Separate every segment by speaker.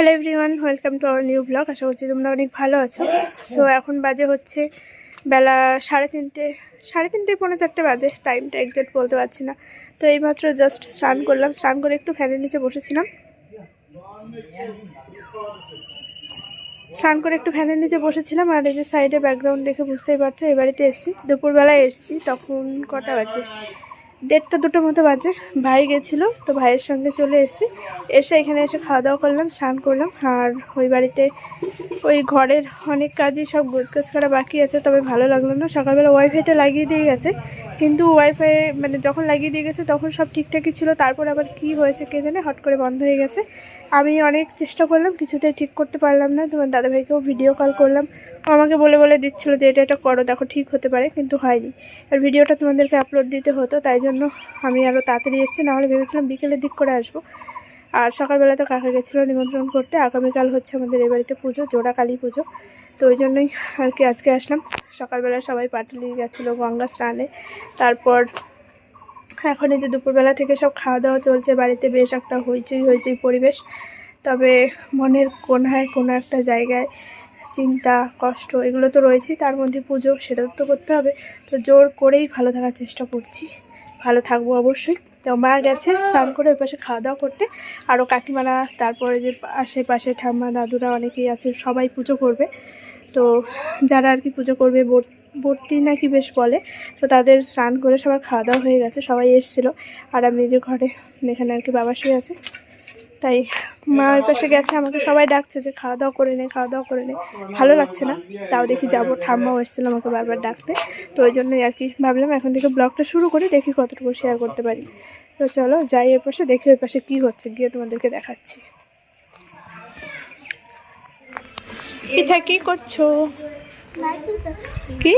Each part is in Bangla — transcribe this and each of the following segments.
Speaker 1: Hello everyone welcome to our new blog আশা করছি তোমরা অনেক ভালো আছো। সো এখন বাজে হচ্ছে বেলা সাড়ে তিনটে সাড়ে তিনটে পৌনে চারটে বাজে। টাইমটা একজ্যাক্ট বলতে পারছি না। তো এইমাত্র জাস্ট স্নান করলাম। স্নান করে একটু ফ্যানের নিচে বসেছিলাম। স্নান করে একটু ফ্যানের নিচে বসেছিলাম। আর এই যে সাইডে ব্যাকগ্রাউন্ড দেখে বুঝতেই পারছ এই বাড়িতে এসেছি। দুপুরবেলায় এসেছি, তখন কটা বাজে? দেড়টা দুটো মতো বাজে। ভাই গেছিল, তো ভাইয়ের সঙ্গে চলে এসেছি। এসে এখানে এসে খাওয়া দাওয়া করলাম, স্নান করলাম। আর ওই বাড়িতে ওই ঘরের অনেক কাজই সব গোজগাজ করা বাকি আছে, তবে ভালো লাগল না। সকালবেলা ওয়াইফাইটা লাগিয়ে দিয়ে গেছে। কিন্তু ওয়াইফাই মানে যখন লাগিয়ে দিয়ে গেছে, তখন সব ঠিকঠাকই ছিল। তারপর আবার কি হয়েছে কে জানে, হট করে বন্ধ হয়ে গেছে। আমি অনেক চেষ্টা করলাম, কিছুতেই ঠিক করতে পারলাম না। তোমার দাদাভাইকেও ভিডিও কল করলাম। আমাকে বলে বলে দিচ্ছিল যে এটা এটা করো, দেখো ঠিক হতে পারে, কিন্তু হয়নি। আর ভিডিওটা তোমাদেরকে আপলোড দিতে হতো, তাই জন্য আমি আরও তাড়াতাড়ি এসেছি, নাহলে ভেবেছিলাম বিকেলের দিক করে আসব। আর সকালবেলা তো কাকা গেছিল নিমন্ত্রণ করতে, আগামীকাল হচ্ছে আমাদের এই বাড়িতে পুজো, জোড়া কালী পুজো। তো ওই জন্যই আর কি আজকে আসলাম। সকালবেলা সবাই পাটুলি গেছিল গঙ্গা স্নানে। তারপর এখন এই যে দুপুরবেলা থেকে সব খাওয়া দাওয়া চলছে, বাড়িতে বেশ একটা হইচই হইচই পরিবেশ। তবে মনের কোনায় কোনো একটা জায়গায় চিন্তা, কষ্ট এগুলো তো রয়েছেই তার মধ্যে পুজো সেটা তো করতে হবে। তো জোর করেই ভালো থাকার চেষ্টা করছি। ভালো থাকব অবশ্যই। তো মা গেছে স্নান করে ওই পাশে খাওয়া দাওয়া করতে। আরও কাকিমারা, তারপরে যে আশেপাশে ঠাম্মা, দাদুরা অনেকেই আছে, সবাই পুজো করবে। তো যারা আর কি পুজো করবে ভর্তি নাকি বেশ বলে। তো তাদের স্নান করে সবার খাওয়া দাওয়া হয়ে গেছে, সবাই এসেছিল। আর আমি যে ঘরে, এখানে আর কি বাবা শুয়ে আছে। তাই মা ওই পাশে গেছে, আমাকে সবাই ডাকছে যে খাওয়া দাওয়া করে নে, খাওয়া দাওয়া করে নে। ভালো লাগছে না। তাও দেখি, যাব। ঠাম্মাও এসেছিল আমাকে বারবার ডাকতে। তো ওই জন্যই আর কি ভাবলাম এখন থেকে ব্লগটা শুরু করে, দেখি কতটুকু শেয়ার করতে পারি। তো চলো যাই এর পাশে, দেখি ওই পাশে কী হচ্ছে, গিয়ে তোমাদেরকে দেখাচ্ছি। পিঠা কি করছ? কি?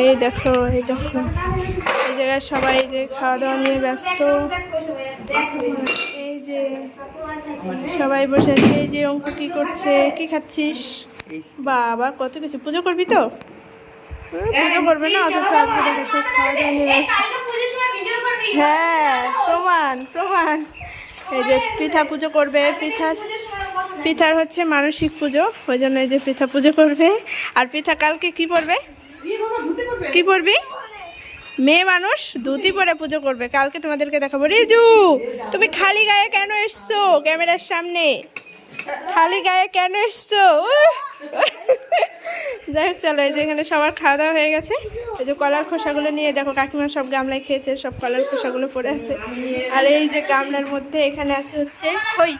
Speaker 1: এই দেখো এই দেখো। এই জায়গায় সবাই যে খাওয়া দাওয়া নিয়ে ব্যস্ত। এই যে সবাই বসে আছে, এই যে অঙ্ক কি করছে? কি খাচ্ছিস? বাবা, কত কিছু। পুজো করবি তো? পুজো করবে না, অথচ আজকে খাওয়া দাওয়া নিয়ে ব্যস্ত। হ্যাঁ প্রমাণ প্রমাণ। এই যে পিঠা পুজো করবে, পিঠার পিঠার হচ্ছে মানসিক পুজো ওই জন্য এই যে পিঠা পুজো করবে। আর পিঠা কালকে কি পরবে কি পরবি মেয়ে মানুষ ধুতি পরে পুজো করবে। কালকে তোমাদেরকে দেখাবো। রিজু, তুমি খালি গায়ে কেন এসছো ক্যামেরার সামনে? খালি গায়ে কেন এসছো? যাই হোক, চলো, এই যে এখানে সবার খাওয়া দাওয়া হয়ে গেছে। এই যে কলার খোসাগুলো নিয়ে দেখো, কাকিমা সব গামলায় খেয়েছে, সব কলার খোসাগুলো পড়ে আছে। আর এই যে গামলার মধ্যে এখানে আছে হচ্ছে খই।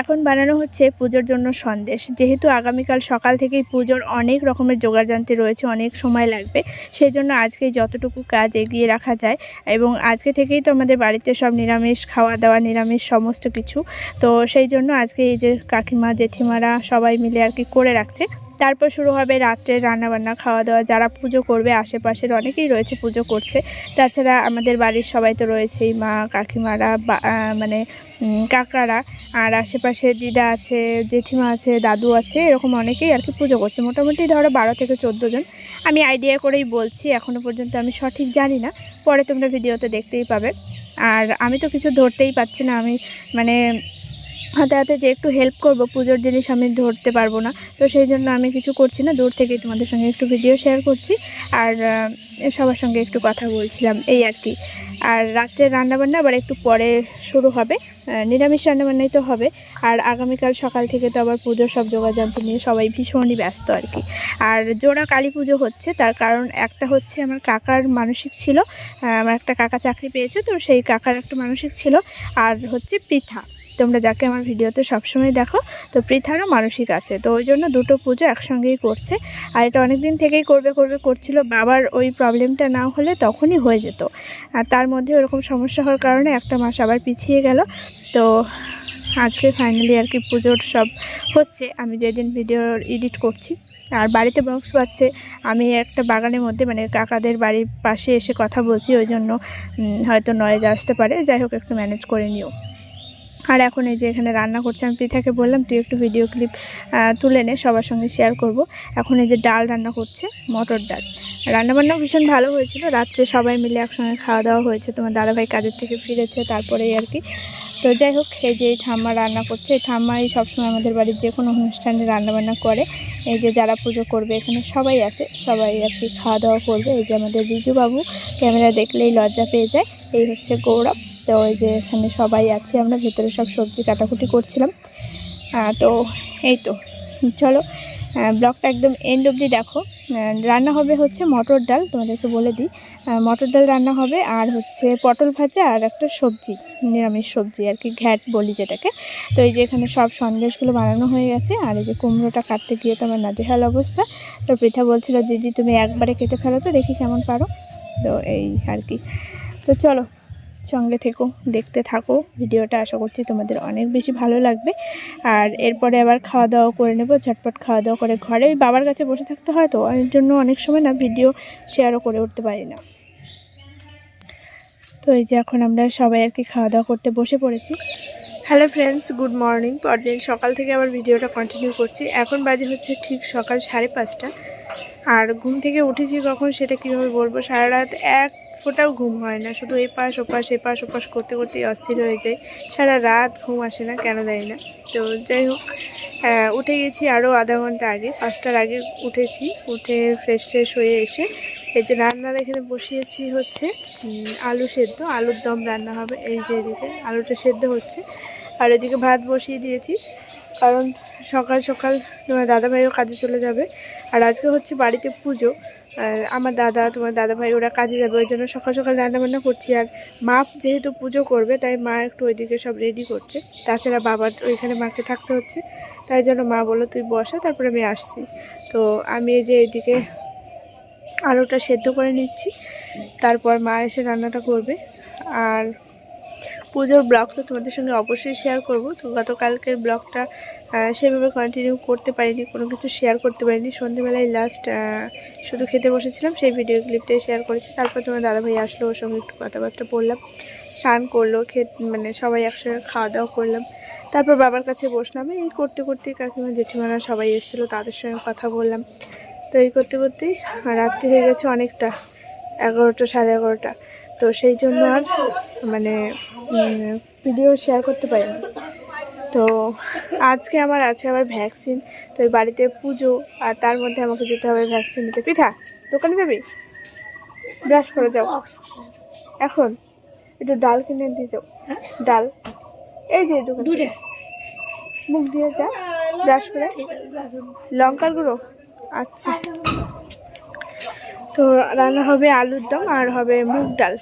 Speaker 1: এখন বানানো হচ্ছে পুজোর জন্য সন্দেশ। যেহেতু আগামীকাল সকাল থেকেই পুজোর অনেক রকমের জোগাড়যন্ত্রে রয়েছে, অনেক সময় লাগবে। সেই জন্য আজকেই যতটুকু কাজ এগিয়ে রাখা যায় এবং আজকে থেকেই তো আমাদের বাড়িতে সব নিরামিষ খাওয়া দাওয়া নিরামিষ সমস্ত কিছু। তো সেই জন্য আজকে এই যে কাকিমা, জেঠিমারা সবাই মিলে আর কি করে রাখছে। তারপর শুরু হবে রাত্রের রান্নাবান্না খাওয়া দাওয়া যারা পুজো করবে, আশেপাশের অনেকেই রয়েছে পুজো করছে। তাছাড়া আমাদের বাড়ির সবাই তো রয়েছেই, মা, কাকিমারা মানে কাকারা। আর আশেপাশে দিদা আছে, জেঠিমা আছে, দাদু আছে, এরকম অনেকেই আর কি পুজো করছে। মোটামুটি ধরো বারো থেকে চোদ্দ জন। আমি আইডিয়া করেই বলছি এখনও পর্যন্ত আমি সঠিক জানি না। পরে তোমরা ভিডিওতে দেখতেই পাবে। আর আমি তো কিছু ধরতেই পারছি না। আমি মানে হাতে হাতে যে একটু হেল্প করব, পুজোর জিনিস আমি ধরতে পারব না। তো সেই জন্য আমি কিছু করছি না, দূর থেকেই তোমাদের সঙ্গে একটু ভিডিও শেয়ার করছি। আর সবার সঙ্গে একটু কথা বলছিলাম, এই আর কি। আর রাত্রের রান্নাবান্না আবার একটু পরে শুরু হবে নিরামিষ রান্নাবান্নাই তো হবে। আর আগামীকাল সকাল থেকে তো আবার পুজোর সব যোগাযন্ত্র নিয়ে সবাই ভীষণই ব্যস্ত আর কি। আর জোড়া কালী পুজো হচ্ছে, তার কারণ একটা হচ্ছে আমার কাকার মানসিক ছিল আমার একটা কাকা চাকরি পেয়েছে, তো সেই কাকার একটা মানসিক ছিল। আর হচ্ছে পিঠা। তোমরা যাকে আমার ভিডিওতে সবসময় দেখো, তো পৃথারও মানসিক আছে, তো ওই জন্য দুটো পুজো একসঙ্গেই করছে। আর এটা অনেক দিন থেকেই করবে করবে, করছিল বাবার ওই প্রবলেমটা না হলে তখনই হয়ে যেত। আর তার মধ্যে ওরকম সমস্যা হওয়ার কারণে একটা মাস আবার পিছিয়ে গেল। তো আজকে ফাইনালি আর কি পুজোর সব হচ্ছে, আমি যেদিন ভিডিও এডিট করছি। আর বাড়িতে বক্স পাচ্ছে আমি একটা বাগানের মধ্যে মানে কাকাদের বাড়ির পাশে এসে কথা বলছি, ওই জন্য হয়তো নয়েজ আসতে পারে। যাই হোক, একটু ম্যানেজ করে নিও। আর এখন এই যে এখানে রান্না করছে, আমি পৃথাকে বললাম, তুই একটু ভিডিও ক্লিপ তুলে নে, সবার সঙ্গে শেয়ার করব। এখন এই যে ডাল রান্না করছে, মটর ডাল। রান্নাবান্নাও ভীষণ ভালো হয়েছিল, রাত্রে সবাই মিলে একসঙ্গে খাওয়া দাওয়া হয়েছে, তোমার দাদাভাই কাজের থেকে ফিরেছে তারপরেই আর কি। তো যাই হোক, এই যে এই ঠাম্মা রান্না করছে, এই ঠাম্মাই সবসময় আমাদের বাড়ির যে কোনো অনুষ্ঠানে রান্নাবান্না করে। এই যে যারা পুজো করবে এখানে সবাই আছে, সবাই আর কি খাওয়া দাওয়া করবে। এই যে আমাদের বিজু বাবু ক্যামেরা দেখলেই লজ্জা পেয়ে যায়, এই হচ্ছে গৌরব। তো ওই যে এখানে সবাই আছে আমরা, ভেতরে সব সবজি কাটাকুটি করছিলাম। তো এই তো, চলো ব্লগটা একদম এন্ড অবধি দেখো। রান্না হবে হচ্ছে মটর ডাল, তোমাদেরকে বলে দিই। মটর ডাল রান্না হবে আর হচ্ছে পটল ভাজা আর একটা সবজি, নিরামিষ সবজি আর কি, ঘ্যাট বলি যেটাকে। তো এই যে এখানে সব সন্দেশগুলো বানানো হয়ে গেছে, আর এই যে কুমড়োটা কাটতে গিয়ে তো আমার নাজেহাল অবস্থা। তো পৃথা বলছিল, দিদি, তুমি একবারে কেটে ফেলো তো, দেখি কেমন পারো। তো এই আর কি। তো চলো সঙ্গে থেকো, দেখতে থাকো। ভিডিওটা আশা করছি তোমাদের অনেক বেশি ভালো লাগবে। আর এরপরে আবার খাওয়া দাওয়া করে নেব, ঝটপট খাওয়া দাওয়া করে ঘরে ওই বাবার কাছে বসে থাকতে হয় তো এর জন্য অনেক সময় না ভিডিও শেয়ারও করে উঠতে পারি না। তো এই যে এখন আমরা সবাই আর কি খাওয়া দাওয়া করতে বসে পড়েছি। হ্যালো ফ্রেন্ডস গুড মর্নিং পরদিন সকাল থেকে আবার ভিডিওটা কন্টিনিউ করছি। এখন বাজে হচ্ছে ঠিক সকাল সাড়ে পাঁচটা। আর ঘুম থেকে উঠেছি কখন সেটা কীভাবে বলব? সারা রাত এক ফোটাও ঘুম হয় না। শুধু এপাশ ওপাশ এপাশ ওপাশ করতে করতেই অস্থির হয়ে যায়। সারা রাত ঘুম আসে না, কেন দেয় না। তো যাই হোক উঠে গেছি আরও আধা ঘণ্টা আগে। পাঁচটার আগে উঠেছি, উঠে ফ্রেশ ট্রেশ হয়ে এসে এই যে রান্নার এখানে বসিয়েছি হচ্ছে আলু সেদ্ধ। আলুর দম রান্না হবে, এই যে এদিকে আলুটা সেদ্ধ হচ্ছে। আর এদিকে ভাত বসিয়ে দিয়েছি। কারণ সকাল সকাল তোমার দাদাভাইও কাজে চলে যাবে। আর আজকে হচ্ছে বাড়িতে পুজো। আর আমার দাদা, তোমার দাদাভাই, ওরা কাজে যাবে, ওই জন্য সকাল সকাল রান্নাবান্না করছি। আর মা যেহেতু পুজো করবে, তাই মা একটু ওইদিকে সব রেডি করছে। তাছাড়া বাবার ওইখানে মাকে থাকতে হচ্ছে। তাই জন্য মা বলল, তুই বসা, তারপরে আমি আসছি। তো আমি এই যে এদিকে আলুটা সেদ্ধ করে নিচ্ছি। তারপর মা এসে রান্নাটা করবে। আর পুজোর ব্লগটা তোমাদের সঙ্গে অবশ্যই শেয়ার করব। তো গতকালকের ব্লগটা সেভাবে কন্টিনিউ করতে পারিনি, কোনো কিছু শেয়ার করতে পারিনি। সন্ধ্যেবেলায় লাস্ট শুধু খেতে বসেছিলাম, সেই ভিডিও ক্লিপটাই শেয়ার করেছি। তারপর তোমার দাদাভাই আসলো, ওর সঙ্গে একটু কথাবার্তা বললাম, স্নান করল, খেত মানে সবাই একসঙ্গে খাওয়া দাওয়া করলাম। তারপর বাবার কাছে বসলাম, এই করতে করতে কাকিমা, জেঠিমারা সবাই এসেছিল, তাদের সঙ্গে কথা বললাম। তো এই করতে করতেই রাত্রি হয়ে গেছে অনেকটা, এগারোটা, সাড়ে এগারোটা। তো সেই জন্য আর মানে ভিডিও শেয়ার করতে পারিনি। তো আজকে আমার আছে আবার ভ্যাকসিন তো বাড়িতে পুজো আর তার মধ্যে আমাকে যেতে হবে ভ্যাকসিন নিতে। পিঠা দোকানে যাবি? ব্রাশ করে যাও। এখন একটু ডাল কিনে দিয়ে যাও। ডাল এই যে দোকান মুখ দিয়ে যা ব্রাশ করে। লঙ্কার গুঁড়ো? আচ্ছা। তো রান্না হবে আলুর দম আর হবে মুগ ডাল।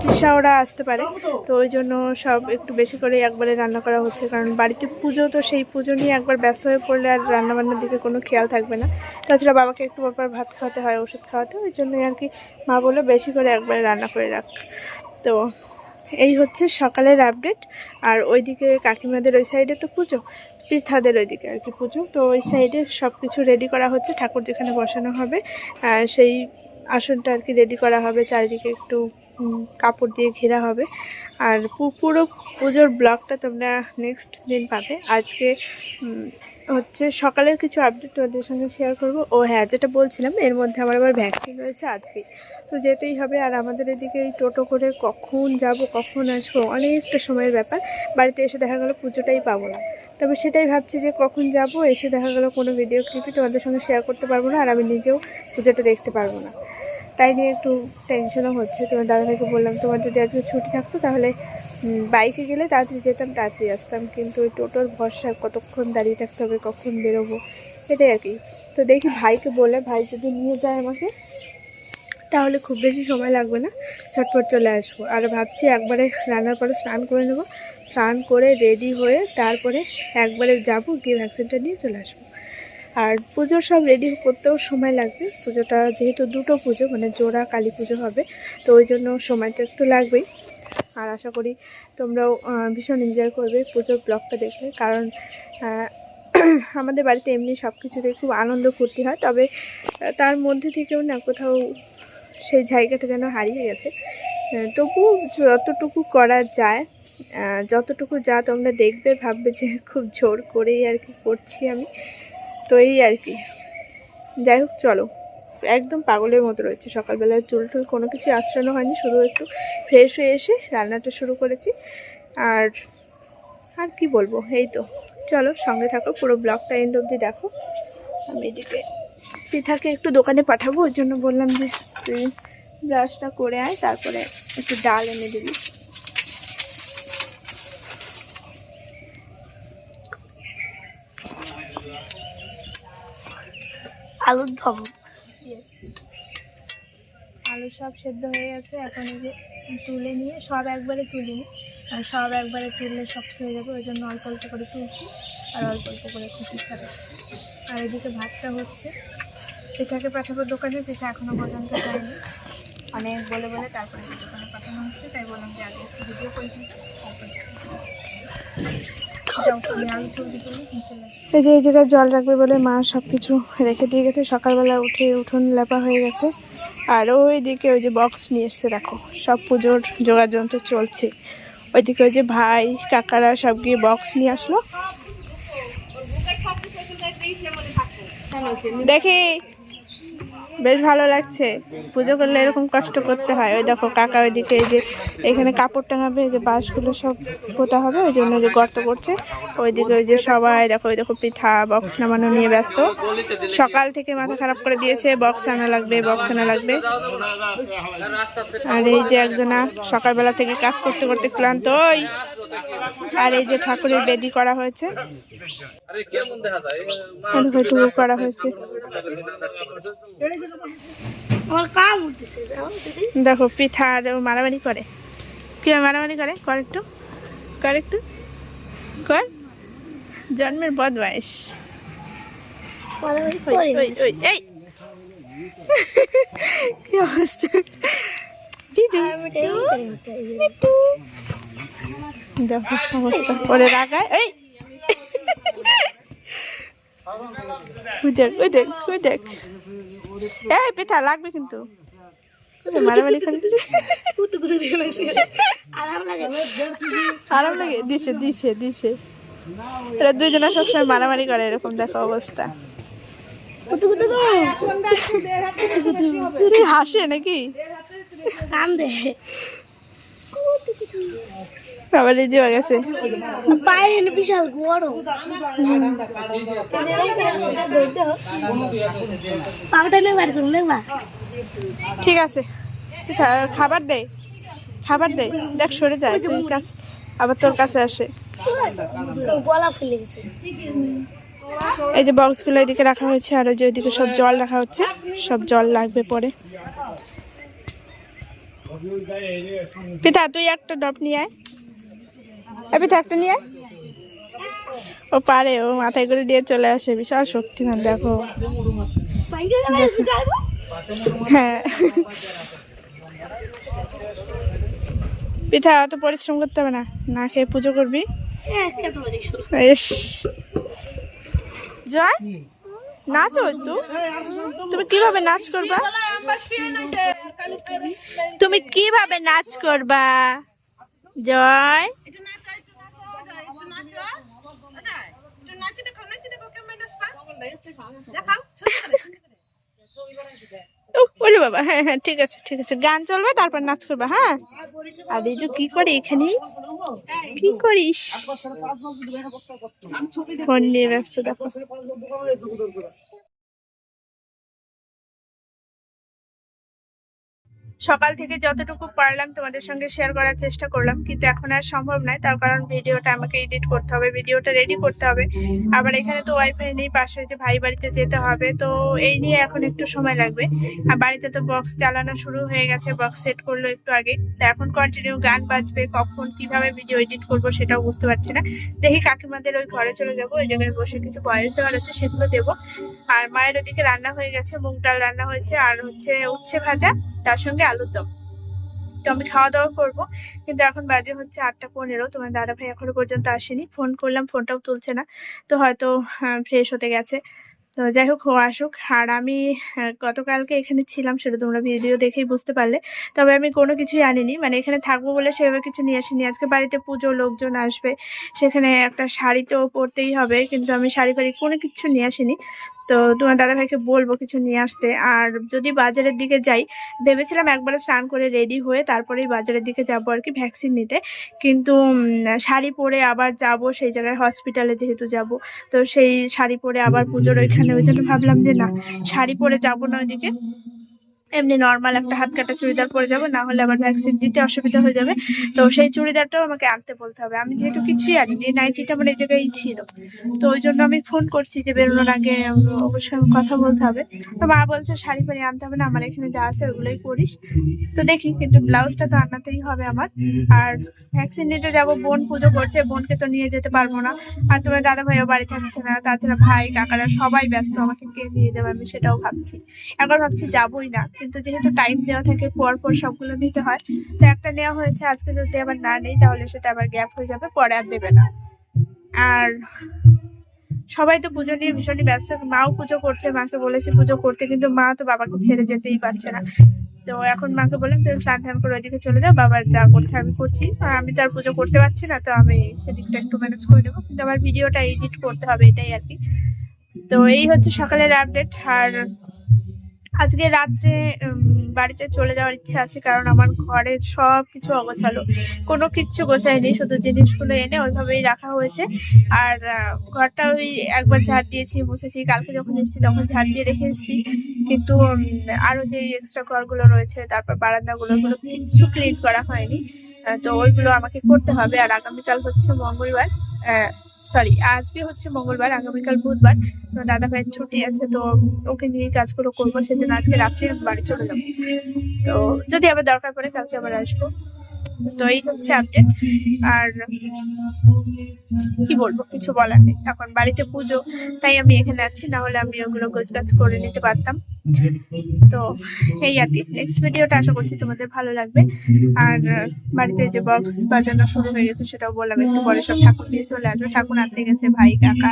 Speaker 1: তৃষা ওরা আসতে পারে, তো ওই জন্য সব একটু বেশি করে একবারে রান্না করা হচ্ছে, কারণ বাড়িতে পুজো, তো সেই পুজো নিয়ে একবার ব্যস্ত হয়ে পড়লে আর রান্নাবান্নার দিকে কোনো খেয়াল থাকবে না। তাছাড়া বাবাকে একটু ব্যাপার ভাত খাওয়াতে হয়, ওষুধ খাওয়াতে ওই জন্যই আর কি মা বলল বেশি করে একবারে রান্না করে রাখ। তো এই হচ্ছে সকালের আপডেট আর ওইদিকে কাকিমাদের ওই সাইডে তো পুজো পৃষ্ঠাদের ওইদিকে আর কি পুজো, তো ওই সাইডে সব কিছু রেডি করা হচ্ছে, ঠাকুর যেখানে বসানো হবে সেই আসনটা আর কি রেডি করা হবে, চারিদিকে একটু কাপড় দিয়ে ঘেরা হবে, আর পুরো পুজোর ব্লগটা তোমরা নেক্সট দিন পাবে। আজকে হচ্ছে সকালের কিছু আপডেট তোমাদের সঙ্গে শেয়ার করব। ও হ্যাঁ যেটা বলছিলাম, এর মধ্যে আমার আবার ভ্যাকসিন রয়েছে আজকেই। তো যেতেই হবে। আর আমাদের এদিকে এই টোটো করে কখন যাব, কখন আসব, অনেকটা সময়ের ব্যাপার। বাড়িতে এসে দেখা গেলো পুজোটাই পাবো না। তবে সেটাই ভাবছি যে কখন যাব, এসে দেখা গেলো কোনো ভিডিও ক্লিপই তোমাদের সঙ্গে শেয়ার করতে পারব না, আর আমি নিজেও পুজোটা দেখতে পারব না। তাই নিয়ে একটু টেনশনও হচ্ছে। তোমার দাদাভাইকে বললাম, তোমার যদি আজকে ছুটি থাকতো তাহলে বাইকে গেলে তাড়াতাড়ি যেতাম, তাড়াতাড়ি আসতাম। কিন্তু ওই টোটোর ভরসা, কতক্ষণ দাঁড়িয়ে থাকতে হবে, কখন বেরোবো? এটাই আর কি। তো দেখি ভাইকে বলে, ভাই যদি নিয়ে যায় আমাকে তাহলে খুব বেশি সময় লাগবে না। চটপট চলে আসব। আর ভাবছি একবারে রান্নার পরে স্নান করে নেব। স্নান করে রেডি হয়ে তারপরে একবারে যাব, গিয়ে ভ্যাকসিনটা নিয়ে চলে আসব। আর পুজোর সব রেডি করতেও সময় লাগবে। পুজোটা যেহেতু দুটো পুজো মানে জোড়া কালী পুজো হবে, তো ওই জন্য সময় তো একটু লাগবেই। আর আশা করি তোমরাও ভীষণ এনজয় করবে পুজোর ব্লগটা দেখবে কারণ আমাদের বাড়িতে এমনি সব কিছুতে খুব আনন্দ ফুর্তি হয়। তবে তার মধ্যে থেকেও না কোথাও সেই জায়গাটা যেন হারিয়ে গেছে। তবু যতটুকু করা যায় যতটুকু যা তোমরা দেখবে, ভাববে যে খুব জোর করেই আর কি করছি আমি তো এই আর কি। যাই হোক, চলো। একদম পাগলের মতো রয়েছে। সকালবেলা চুল টুল কোনো কিছু আশ্রানো হয়নি, শুধু একটু ফ্রেশ হয়ে এসে রান্নাটা শুরু করেছি। আর আর কি বলব, এই তো। চলো, সঙ্গে থাকো, পুরো ব্লগটা এন্ড অবধি দেখো। আমি এদিকে পিঠাকে একটু দোকানে পাঠাবো ওর জন্য বললাম যে তুই ব্রাশটা করে আয় তারপরে একটু ডাল এনে দিবি।
Speaker 2: আলুর দম।
Speaker 1: ইয়েস আলু সব সেদ্ধ হয়ে গেছে এখন এই যে তুলে নিয়ে সব একবারে তুলিনি আর সব একবারে তুললে শক্ত হয়ে যাবে ওই জন্য অল্প অল্প করে তুলছি আর অল্প অল্প করে খুশি ছাড়াচ্ছি আর এদিকে ভাতটা হচ্ছে। পিঠাকে পাঠাবো দোকানে পিঠা এখনও পর্যন্ত যায়নি। অনেক বলে বলে তারপরে দোকানে পাঠানো হচ্ছে, তাই বললাম যে আগে ভিডিও করে এই যে, এই জায়গায় জল রাখবে বলে মা সব কিছু রেখে দিয়ে গেছে। সকালবেলা উঠে উঠোন লেপা হয়ে গেছে। আর ওই দিকে ওই যে বক্স নিয়ে এসছে, দেখো, সব পুজোর যোগাযন্ত্র চলছে। ওইদিকে ওই যে ভাই, কাকারা সব গিয়ে বক্স নিয়ে আসলো। দেখি বেশ ভালো লাগছে। পুজো করলে এরকম কষ্ট করতে হয়। ওই দেখো কাকা ওইদিকে এই যে এখানে কাপড় টাঙাবে যে বাঁশগুলো সব পোতা হবে ওই জন্য যে গর্ত করছে। ওইদিকে ওই যে সবাই দেখো ওই দেখো পিঠা বক্স নামানো নিয়ে ব্যস্ত। সকাল থেকে মাথা খারাপ করে দিয়েছে বক্স আনা লাগবে বক্স আনা লাগবে। আর এই যে একজনা সকালবেলা থেকে কাজ করতে করতে ক্লান্ত ওই। আর এই যে ঠাকুরের বেদি করা হয়েছে। আর দেখো এটুকু করা হয়েছে। দেখো পিঠা আর মারামারি করে। কি মারামারি করে? কর একটু। কর একটু। কর। জন্মের বদমাইশ এই। কি অবস্থা? দেখো অবস্থা। ওরে রাগায় এই। ওই দেখ ওই দেখ ওই দেখ এই পিঠা লাগবে কিন্তু। মারামারি
Speaker 2: দিয়ে আরাম লাগে।
Speaker 1: দিছে দিছে দিছে। এরা দুইজনে সবসময় মারামারি করে এরকম দেখো অবস্থা। হাসে নাকি?
Speaker 2: কাম দে
Speaker 1: আবার এই যে গেছে
Speaker 2: পায়ে এনে বিশাল গরম।
Speaker 1: ঠিক আছে। খাবার দে। খাবার দে। দেখ সরে যায় আবার তোর কাছে আসে।
Speaker 2: গলা ফুলে গেছে।
Speaker 1: এই যে বক্সগুলো এদিকে রাখা হয়েছে আর ওই যে ওইদিকে সব জল রাখা হচ্ছে। সব জল লাগবে পরে। পিঠা তুই একটা ডব নিয়ে আয়। এই পিঠা একটা নিয়ে ও পারে, ও মাথায় করে দিয়ে চলে আসে, বিশাল শক্তিমান, দেখো। হ্যাঁ। পিঠা অত পরিশ্রম করতে হবে না না খেয়ে পুজো করবি। জয়, নাচো একটু। তুমি কীভাবে নাচ করবা? তুমি কীভাবে নাচ করবা? জয়। বলি বাবা হ্যাঁ হ্যাঁ ঠিক আছে ঠিক আছে। গান চলবে তারপর নাচ করবা হ্যাঁ। আর এই যে কি করে এখানে কি করিস ফোন নিয়ে ব্যস্ত দেখো সকাল থেকে যতটুকু পারলাম তোমাদের সঙ্গে শেয়ার করার চেষ্টা করলাম, কিন্তু এখন আর সম্ভব নয়। তার কারণ ভিডিওটা আমাকে এডিট করতে হবে, ভিডিওটা রেডি করতে হবে। আবার এখানে তো ওয়াইফাই নেই, পাশে যে ভাই বাড়িতে যেতে হবে, তো এই নিয়ে এখন একটু সময় লাগবে। আর বাড়িতে তো বক্স চালানো শুরু হয়ে গেছে বক্স সেট করল একটু আগে। তো এখন কন্টিনিউ গান বাজবে, কখন, কীভাবে ভিডিও এডিট করব সেটাও বুঝতে পারছি না। দেখি কাকিমাদের ওই ঘরে চলে যাব, ওই জায়গায় বসে কিছু বয়স দেওয়ার আছে, সেগুলো দেবো। আর মায়ের ওদিকে রান্না হয়ে গেছে, মুগ ডাল রান্না হয়েছে, আর হচ্ছে উচ্ছে ভাজা। তার সঙ্গে আলুর দম। তো আমি খাওয়া দাওয়া করব। কিন্তু এখন বাজে হচ্ছে আটটা পনেরো। তোমার দাদা ভাই এখনও পর্যন্ত আসেনি। ফোন করলাম, ফোনটাও তুলছে না। তো হয়তো ফ্রেশ হতে গেছে। তো যাই হোক আসুক। আর আমি গতকালকে এখানে ছিলাম সেটা তোমরা ভিডিও দেখেই বুঝতে পারলে। তবে আমি কোনো কিছুই আনিনি। মানে এখানে থাকব বলে সেভাবে কিছু নিয়ে আসিনি। আজকে বাড়িতে পুজো লোকজন আসবে। সেখানে একটা শাড়ি তো পরতেই হবে। কিন্তু আমি শাড়ি ফাড়ি কোনো কিছু নিয়ে আসিনি। তো তোমার দাদা ভাইকে বলব কিছু নিয়ে আসতে। আর যদি বাজারের দিকে যাই, ভেবেছিলাম একবারে স্নান করে রেডি হয়ে তারপরেই বাজারের দিকে যাব আর কি ভ্যাকসিন নিতে। কিন্তু শাড়ি পরে আবার যাব, সেই জায়গায় হসপিটালে যেহেতু যাব, তো সেই শাড়ি পরে আবার পুজোর ওইখানে। ওই জন্য ভাবলাম যে না, শাড়ি পরে যাব না ওইদিকে। এমনি নর্মাল একটা হাত কাটা চুড়িদার পরে যাব, না হলে আবার ভ্যাকসিন দিতে অসুবিধা হয়ে যাবে। তো সেই চুড়িদারটাও আমাকে আনতে বলতে হবে। আমি যেহেতু কিছুই আনি এই নাইটিটা আমার এই জায়গায় ছিল। তো ওই জন্য আমি ফোন করছি যে বেরোনোর আগে অবশ্যই কথা বলতে হবে। তো মা বলছে, শাড়ি ফাড়ি আনতে হবে না, আমার এখানে যা আছে ওগুলোই পরিস। তো দেখি, কিন্তু ব্লাউজটা তো আনাতেই হবে আমার। আর ভ্যাকসিন নিতে যাব, বোন পুজো করছে, বোনকে তো নিয়ে যেতে পারব না। আর তোমার দাদা ভাইও বাড়ি থাকছে না, তাছাড়া ভাই, কাকারা সবাই ব্যস্ত, আমাকে কে নিয়ে যাবে আমি সেটাও ভাবছি। একবার ভাবছি যাবোই না। কিন্তু যেহেতু টাইম দেওয়া থাকে পর পর সবগুলো নিতে হয়। তো একটা নেওয়া হয়েছে, আজকে যদি আবার না নেই, তাহলে সেটা আবার গ্যাপ হয়ে যাবে, পরে আর দেবে না। আর সবাই তো পুজো নিয়ে ভীষণই ব্যস্ত। মাও পুজো করছে, মাকে বলেছে পুজো করতে, কিন্তু মা তো বাবাকে ছেড়ে যেতেই পারছে না। তো এখন মাকে বললাম তুমি স্নান ধান করে ওইদিকে চলে যাও, বাবার যা করতে আমি করছি। আমি তো আর পুজো করতে পারছি না, তো আমি সেদিকটা একটু ম্যানেজ করে নেব। কিন্তু আমার ভিডিওটা এডিট করতে হবে, এটাই আর কি। তো এই হচ্ছে সকালের আপডেট আর আজকে রাত্রে বাড়িতে চলে যাওয়ার ইচ্ছা আছে কারণ আমার ঘরের সব কিছু অগোছালো। কোনো কিচ্ছু গোছায়নি শুধু জিনিসগুলো এনে ওইভাবেই রাখা হয়েছে। আর ঘরটা ওই একবার ঝাড় দিয়েছি মুছেছি কালকে যখন এসেছি তখন ঝাড় দিয়ে রেখে এসেছি। কিন্তু উম, আরও যে এক্সট্রা ঘরগুলো রয়েছে তারপর বারান্দাগুলো ওগুলো কিচ্ছু ক্লিন করা হয়নি। তো ওইগুলো আমাকে করতে হবে। আর আগামীকাল হচ্ছে মঙ্গলবার সরি আজকে হচ্ছে মঙ্গলবার আগামীকাল বুধবার। তো দাদা ভাইয়ের ছুটি আছে, তো ওকে নিয়ে কাজগুলো করব। সেজন্য আজকে রাত্রে বাড়ি চলে যাব। তো যদি আবার দরকার পড়ে, কালকে আবার আসব। তো এই হচ্ছে আপডেট আর কি বলব, কিছু বলার নেই। এখন বাড়িতে পুজো, তাই আমি এখানে আছি, না হলে আমি ওগুলো গোছগাছ করে নিতে পারতাম। তো এই আর কি। নেক্সট ভিডিওটা আশা করছি তোমাদের ভালো লাগবে। আর বাড়িতে যে বক্স বাজানো শুরু হয়ে গেছে, সেটাও বললাম, একটু পরে সব ঠাকুর দিয়ে চলে আসবে। ঠাকুর আনতে গেছে ভাই, কাকা।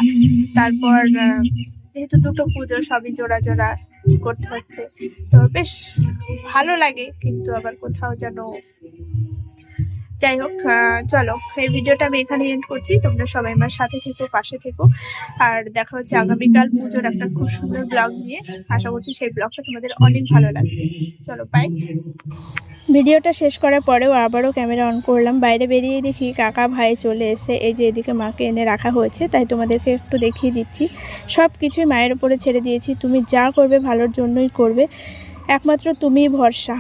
Speaker 1: তারপর যেহেতু দুটো পুজো, সবই জোড়া জোড়া করতে হচ্ছে। তো বেশ ভালো লাগে, কিন্তু আবার কোথাও যেন যাই হোক চলো, এই ভিডিওটা আমি এখানে এন্ড করছি। তোমরা সবাই আমার সাথে থেকো, পাশে থেকো। আর দেখা হচ্ছে আগামীকাল পুজোর একটা খুব সুন্দর ব্লগ নিয়ে। আশা করছি সেই ব্লগটা তোমাদের অনেক ভালো লাগবে। চলো বাই ভিডিওটা শেষ করার পরেও আবারও ক্যামেরা অন করলাম। বাইরে বেরিয়ে দেখি কাকা ভাই চলে এসে এই যে এদিকে মাকে এনে রাখা হয়েছে, তাই তোমাদেরকে একটু দেখিয়ে দিচ্ছি। সব কিছুই মায়ের উপরে ছেড়ে দিয়েছি। তুমি যা করবে ভালোর জন্যই করবে। একমাত্র তুমিই ভরসা।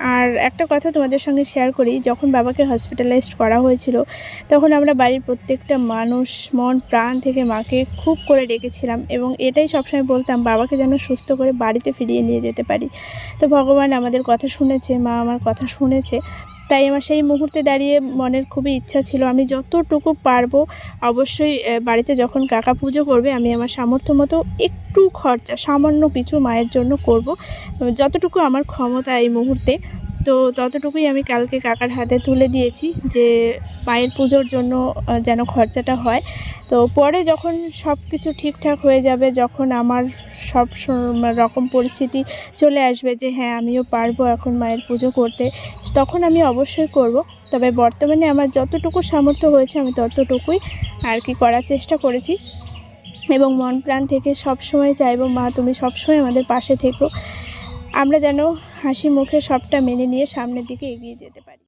Speaker 1: আর একটা কথা তোমাদের সঙ্গে শেয়ার করি, যখন বাবাকে হসপিটালাইজড করা হয়েছিল, তখন আমরা বাড়ির প্রত্যেকটা মানুষ, মন, প্রাণ থেকে মাকে খুব করে ডেকেছিলাম এবং এটাই সবসময় বলতাম, বাবাকে যেন সুস্থ করে বাড়িতে ফিরিয়ে নিয়ে যেতে পারি। তো ভগবান আমাদের কথা শুনেছে, মা আমার কথা শুনেছে। তাই আমার সেই মুহূর্তে দাঁড়িয়ে মনের খুবই ইচ্ছা ছিল। আমি যতটুকু পারব অবশ্যই বাড়িতে যখন কাকা পুজো করবে, আমি আমার সামর্থ্য মতো একটু খরচা, সামান্য কিছু মায়ের জন্য করব। যতটুকু আমার ক্ষমতা এই মুহূর্তে। তো ততটুকুই আমি কালকে কাকার হাতে তুলে দিয়েছি যে মায়ের পুজোর জন্য যেন খরচাটা হয়। তো পরে যখন সব কিছু ঠিকঠাক হয়ে যাবে, যখন আমার সব রকম পরিস্থিতি চলে আসবে যে হ্যাঁ আমিও পারব এখন মায়ের পুজো করতে, তখন আমি অবশ্যই করব। তবে বর্তমানে আমার যতটুকু সামর্থ্য হয়েছে, আমি ততটুকুই আর কি করার চেষ্টা করেছি। এবং মন প্রাণ থেকে সব সময় চাইব, মা তুমি সবসময় আমাদের পাশে থেকো। আমরা যেন হাসি মুখে সবটা মেনে নিয়ে সামনের দিকে এগিয়ে যেতে পারি।